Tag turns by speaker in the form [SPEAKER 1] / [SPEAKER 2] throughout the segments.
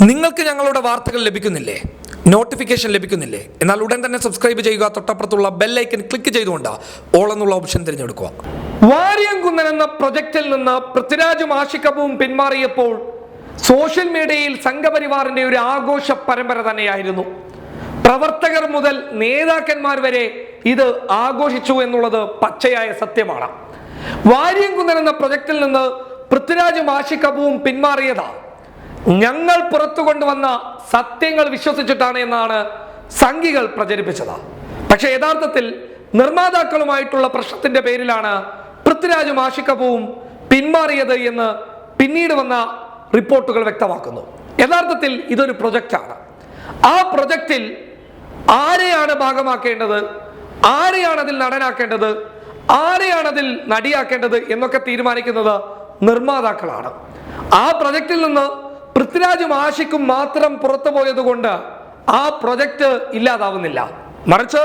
[SPEAKER 1] നിങ്ങൾക്ക് ഞങ്ങളുടെ വാർത്തകൾ ലഭിക്കുന്നില്ലേ? നോട്ടിഫിക്കേഷൻ ലഭിക്കുന്നില്ലേ? എന്നാൽ ഉടൻ തന്നെ സബ്സ്ക്രൈബ് ചെയ്യുക. തൊട്ടപ്പുറത്തുള്ള ബെല്ലൈക്കൻ ക്ലിക്ക് ചെയ്തുകൊണ്ട് ഓൾ എന്നുള്ള ഓപ്ഷൻ തിരഞ്ഞെടുക്കുക. വാര്യംകുന്നൻ എന്ന പ്രൊജക്റ്റിൽ നിന്ന് പൃഥ്വിരാജും ആഷിക്കബുവും പിന്മാറിയപ്പോൾ സോഷ്യൽ മീഡിയയിൽ സംഘപരിവാറിന്റെ ഒരു ആഘോഷ പരമ്പര തന്നെയായിരുന്നു. പ്രവർത്തകർ മുതൽ നേതാക്കന്മാർ വരെ ഇത് ആഘോഷിച്ചു എന്നുള്ളത് പച്ചയായ സത്യമാണ്. വാര്യംകുന്നൻ എന്ന പ്രൊജക്റ്റിൽ നിന്ന് പൃഥ്വിരാജും ആഷിക്കബുവും പിന്മാറിയതാ ഞങ്ങൾ പുറത്തു കൊണ്ടുവന്ന സത്യങ്ങൾ വിശ്വസിച്ചിട്ടാണ് എന്നാണ് സംഘികൾ പ്രചരിപ്പിച്ചത്. പക്ഷേ യഥാർത്ഥത്തിൽ നിർമ്മാതാക്കളുമായിട്ടുള്ള പ്രശ്നത്തിന്റെ പേരിലാണ് പൃഥ്വിരാജും ആഷിക്കബുവും പിന്മാറിയത് എന്ന് പിന്നീട് വന്ന റിപ്പോർട്ടുകൾ വ്യക്തമാക്കുന്നു. യഥാർത്ഥത്തിൽ ഇതൊരു പ്രൊജക്റ്റാണ് ആ പ്രൊജക്റ്റിൽ ആരെയാണ് ഭാഗമാക്കേണ്ടത്? ആരെയാണ് അതിൽ നടനാക്കേണ്ടത്? ആരെയാണ് അതിൽ നടിയാക്കേണ്ടത് എന്നൊക്കെ തീരുമാനിക്കുന്നത് നിർമ്മാതാക്കളാണ്. ആ പ്രൊജക്റ്റിൽ നിന്ന് പൃഥ്വിരാജും ആഷിക്കും മാത്രം പുറത്തു പോയത് കൊണ്ട് ആ പ്രൊജക്റ്റ് ഇല്ലാതാവുന്നില്ല. മറിച്ച്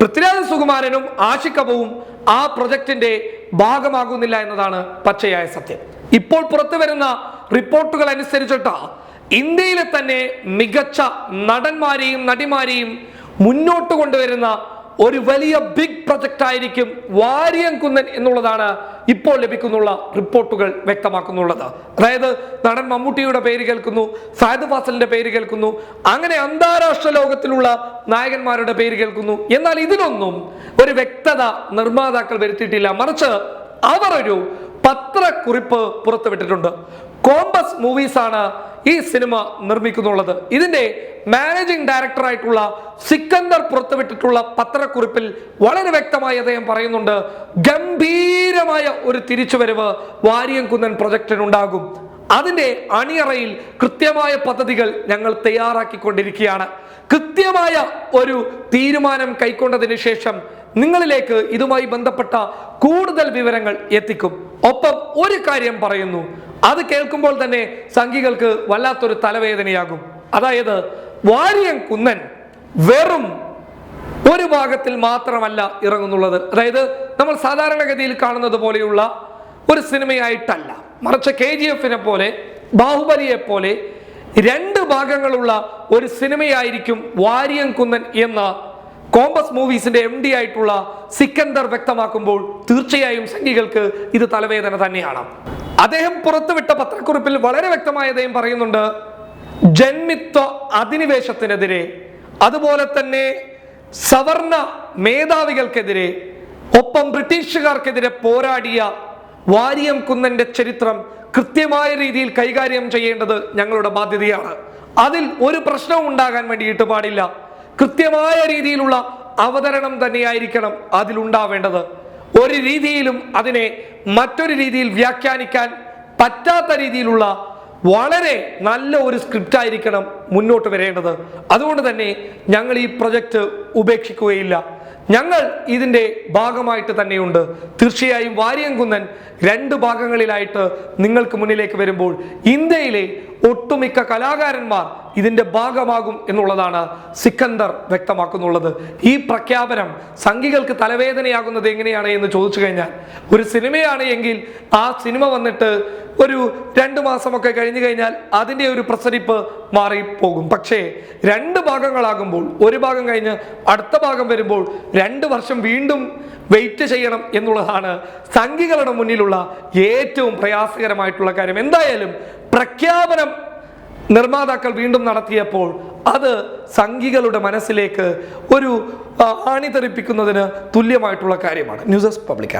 [SPEAKER 1] പൃഥ്വിരാജ് സുകുമാരനും ആശിക്കവും ആ പ്രൊജക്ടിന്റെ ഭാഗമാകുന്നില്ല എന്നതാണ് പച്ചയായ സത്യം. ഇപ്പോൾ പുറത്തു വരുന്ന റിപ്പോർട്ടുകൾ അനുസരിച്ചിട്ട് ഇന്ത്യയിലെ തന്നെ മികച്ച നടന്മാരെയും നടിമാരെയും മുന്നോട്ട് കൊണ്ടുവരുന്ന ഒരു വലിയ ബിഗ് പ്രൊജക്റ്റ് ആയിരിക്കും വാര്യംകുന്നൻ എന്നുള്ളതാണ് ഇപ്പോൾ ലഭിക്കുന്നുള്ള റിപ്പോർട്ടുകൾ വ്യക്തമാക്കുന്നുള്ളത്. അതായത് നടൻ മമ്മൂട്ടിയുടെ പേര് കേൾക്കുന്നു സായദ് ഫാസലിന്റെ പേര് കേൾക്കുന്നു അങ്ങനെ അന്താരാഷ്ട്ര ലോകത്തിലുള്ള നായകന്മാരുടെ പേര് കേൾക്കുന്നു. എന്നാൽ ഇതിനൊന്നും ഒരു വ്യക്തത നിർമ്മാതാക്കൾ വരുത്തിയിട്ടില്ല. മറിച്ച് അവർ ഒരു പത്രക്കുറിപ്പ് പുറത്തുവിട്ടിട്ടുണ്ട്. കോമ്പസ് മൂവീസ് ആണ് ഈ സിനിമ നിർമ്മിക്കുന്നുള്ളത്. ഇതിന്റെ മാനേജിംഗ് ഡയറക്ടർ ആയിട്ടുള്ള സിക്കന്ദർ പുറത്തുവിട്ടിട്ടുള്ള പത്രക്കുറിപ്പിൽ വളരെ വ്യക്തമായി അദ്ദേഹം പറയുന്നുണ്ട് ഗംഭീരമായ ഒരു തിരിച്ചുവരവ് വാരിയംകുന്നൻ പ്രൊജക്ടിനുണ്ടാകും അതിന്റെ അണിയറയിൽ കൃത്യമായ പദ്ധതികൾ ഞങ്ങൾ തയ്യാറാക്കിക്കൊണ്ടിരിക്കുകയാണ്. കൃത്യമായ ഒരു തീരുമാനം കൈക്കൊണ്ടതിന് ശേഷം നിങ്ങളിലേക്ക് ഇതുമായി ബന്ധപ്പെട്ട കൂടുതൽ വിവരങ്ങൾ എത്തിക്കും. ഒപ്പം ഒരു കാര്യം പറയുന്നു. അത് കേൾക്കുമ്പോൾ തന്നെ സംഘികൾക്ക് വല്ലാത്തൊരു തലവേദനയാകും. അതായത് വാര്യൻ കുന്നൻ വെറും ഒരു ഭാഗത്തിൽ മാത്രമല്ല ഇറങ്ങുന്നുള്ളത്. അതായത് നമ്മൾ സാധാരണഗതിയിൽ കാണുന്നത് പോലെയുള്ള ഒരു സിനിമയായിട്ടല്ല. മറിച്ച് കെ ജി എഫിനെ പോലെ ബാഹുബലിയെ പോലെ രണ്ട് ഭാഗങ്ങളുള്ള ഒരു സിനിമയായിരിക്കും വാര്യൻ കുന്നൻ എന്ന കോമ്പസ് മൂവീസിന്റെ എം ഡി ആയിട്ടുള്ള സിക്കന്ദർ വ്യക്തമാക്കുമ്പോൾ തീർച്ചയായും സംഘികൾക്ക് ഇത് തലവേദന തന്നെയാണ്. അദ്ദേഹം പുറത്തുവിട്ട പത്രക്കുറിപ്പിൽ വളരെ വ്യക്തമായി അദ്ദേഹം പറയുന്നുണ്ട് ജന്മിത്വ അധിനിവേശത്തിനെതിരെ അതുപോലെ തന്നെ സവർണ മേധാവികൾക്കെതിരെ ഒപ്പം ബ്രിട്ടീഷുകാർക്കെതിരെ പോരാടിയ വാരിയം കുന്നന്റെ ചരിത്രം കൃത്യമായ രീതിയിൽ കൈകാര്യം ചെയ്യേണ്ടത് ഞങ്ങളുടെ ബാധ്യതയാണ്. അതിൽ ഒരു പ്രശ്നവും ഉണ്ടാകാൻ വേണ്ടിയിട്ട് പാടില്ല. കൃത്യമായ രീതിയിലുള്ള അവതരണം തന്നെയായിരിക്കണം അതിലുണ്ടാവേണ്ടത്. ഒരു രീതിയിലും അതിനെ മറ്റൊരു രീതിയിൽ വ്യാഖ്യാനിക്കാൻ പറ്റാത്ത രീതിയിലുള്ള വളരെ നല്ല ഒരു സ്ക്രിപ്റ്റ് ആയിരിക്കണം മുന്നോട്ട് വരേണ്ടത്. അതുകൊണ്ട് തന്നെ ഞങ്ങൾ ഈ പ്രൊജക്റ്റ് ഉപേക്ഷിക്കുകയില്ല. ഞങ്ങൾ ഇതിന്റെ ഭാഗമായിട്ട് തന്നെയുണ്ട്. തീർച്ചയായും വാര്യംകുന്നൻ രണ്ട് ഭാഗങ്ങളിലായിട്ട് നിങ്ങൾക്ക് മുന്നിലേക്ക് വരുമ്പോൾ ഇന്ത്യയിലെ ഒട്ടുമിക്ക കലാകാരന്മാർ ഇതിന്റെ ഭാഗമാകും എന്നുള്ളതാണ് സിക്കന്ദർ വ്യക്തമാക്കുന്നുള്ളത്. ഈ പ്രഖ്യാപനം സംഘികൾക്ക് തലവേദനയാകുന്നത് എങ്ങനെയാണ് എന്ന് ചോദിച്ചു കഴിഞ്ഞാൽ ഒരു സിനിമയാണ് എങ്കിൽ ആ സിനിമ വന്നിട്ട് ഒരു രണ്ട് മാസമൊക്കെ കഴിഞ്ഞു കഴിഞ്ഞാൽ അതിന്റെ ഒരു പ്രസരിപ്പ് മാറിപ്പോകും. പക്ഷേ രണ്ട് ഭാഗങ്ങളാകുമ്പോൾ ഒരു ഭാഗം കഴിഞ്ഞ് അടുത്ത ഭാഗം വരുമ്പോൾ രണ്ട് വർഷം വീണ്ടും വെയിറ്റ് ചെയ്യണം എന്നുള്ളതാണ് സംഘികളുടെ മുന്നിലുള്ള ഏറ്റവും പ്രയാസകരമായിട്ടുള്ള കാര്യം. എന്തായാലും പ്രഖ്യാപനം നിർമ്മാതാക്കൾ വീണ്ടും നടത്തിയപ്പോൾ അത് സംഘികളുടെ മനസ്സിലേക്ക് ഒരു ആണിതെറിപ്പിക്കുന്നതിന് തുല്യമായിട്ടുള്ള കാര്യമാണ്. News desk public